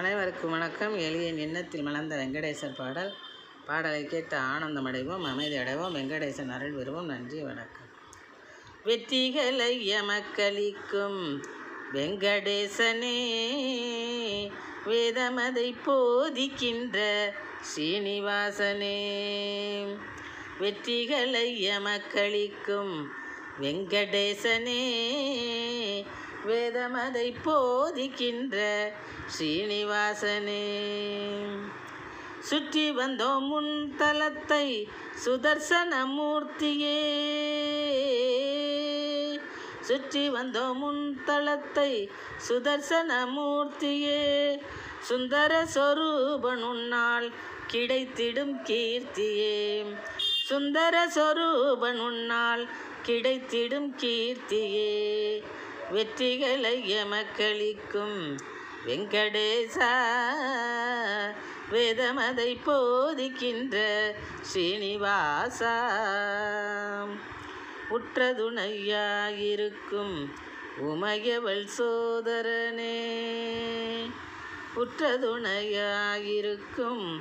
அனைவருக்கும் வணக்கம். எளியன் எண்ணத்தில் மலர்ந்த வெங்கடேசர் பாடல். பாடலை கேட்டு ஆனந்தம் அடைவோம் அமைதி அடைவோம் வெங்கடேசன் அருள் வருவோம் நன்றி வணக்கம். வெற்றிகளை எமக்களிக்கும் வெங்கடேசனே வேதமதை போதிக்கின்ற ஸ்ரீனிவாசனே வெற்றிகளை எமக்களிக்கும் வெங்கடேசனே வேதமதை போதிக்கின்ற ஸ்ரீனிவாசனே சுற்றி வந்தோம் முன் தலத்தை சுதர்சன மூர்த்தியே. சுற்றி வந்தோம் முன் தளத்தை சுதர்சன மூர்த்தியே. சுந்தர சொரூபன் உன்னால் கிடைத்திடும் கீர்த்தியே. சுந்தர சொரூபன் உன்னால் கிடைத்திடும் கீர்த்தியே. வெற்றிகளை எமக்களிக்கும். வெங்கடேசா வேதமதை போதிக்கின்ற ஸ்ரீனிவாசா. உற்றதுணையாயிருக்கும் உமையவள் சோதரனே. உற்றதுணையாயிருக்கும்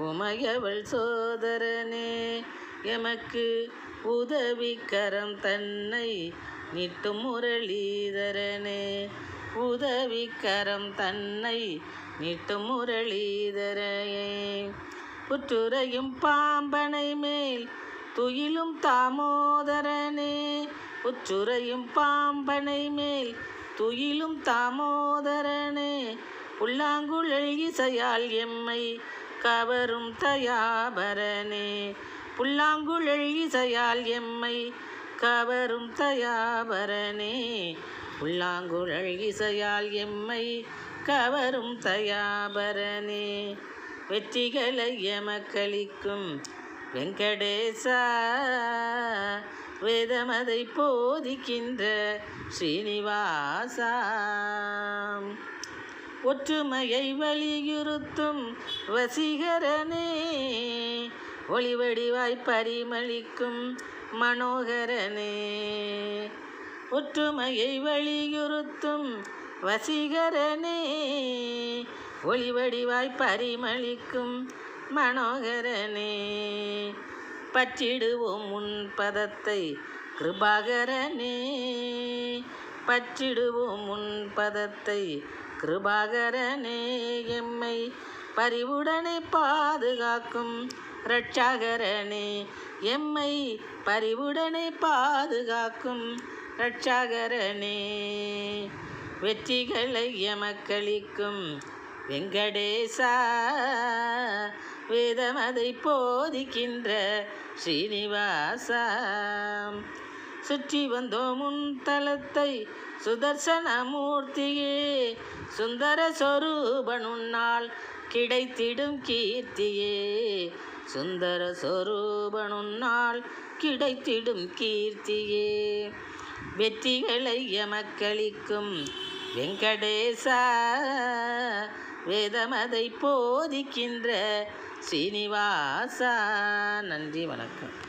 உமையவள் சோதரனே. எமக்கு உதவிக்கரம் தன்னை நிட்டும் முரளிதரனே உதவிக்கரம் தன்னை நிட்டும் முரளிதரையே. புற்றுரையும் பாம்பனை மேல் துயிலும் தாமோதரனே புற்றுரையும் பாம்பனை மேல் துயிலும் தாமோதரனே. புல்லாங்குழல் இசையால் எம்மை கவரும் தயாபரனே புல்லாங்குழல் இசையால் எம்மை கவரும் தயாபரனே. உள்ளாங்குழல் இசையால் எம்மை கவரும் தயாபரனே. வெற்றிகளை எமக்களிக்கும் வெங்கடேசா. வேதமதை போதிக்கின்ற ஸ்ரீனிவாசா. ஒற்றுமையை வலியுறுத்தும் வசீகரனே. ஒளிவடிவாய் பரிமளிக்கும் மனோகரனே. ஒற்றுமையை வலியுறுத்தும் வசீகரனே. ஒளிவடிவாய் பரிமளிக்கும் மனோகரனே. பற்றிடுவோம் உன் பதத்தை கிருபாகரனே. பற்றிடுவோம் உன் பதத்தை கிருபாகரனே. எம்மை பரிவுடனே பாதுகாக்கும் ரட்சாகரனே எம்மை பரிவுடனே பாதுகாக்கும் ரட்சாகரனே வெற்றிகளை எமக்களிக்கும் வெங்கடேசா வேதமதை போதிக்கின்ற ஸ்ரீனிவாசா. சுற்றி வந்தோம் உன் தலத்தை சுதர்சன மூர்த்தியே சுந்தர சொரூபனுன்னால் கிடைத்திடும் கீர்த்தியே. சுந்தர சொரூபனுன்னால் கிடைத்திடும் கீர்த்தியே. வெற்றிகளை எமக்களிக்கும் வெங்கடேசா வேதமதை போதிக்கின்ற ஸ்ரீனிவாசா நன்றி வணக்கம்.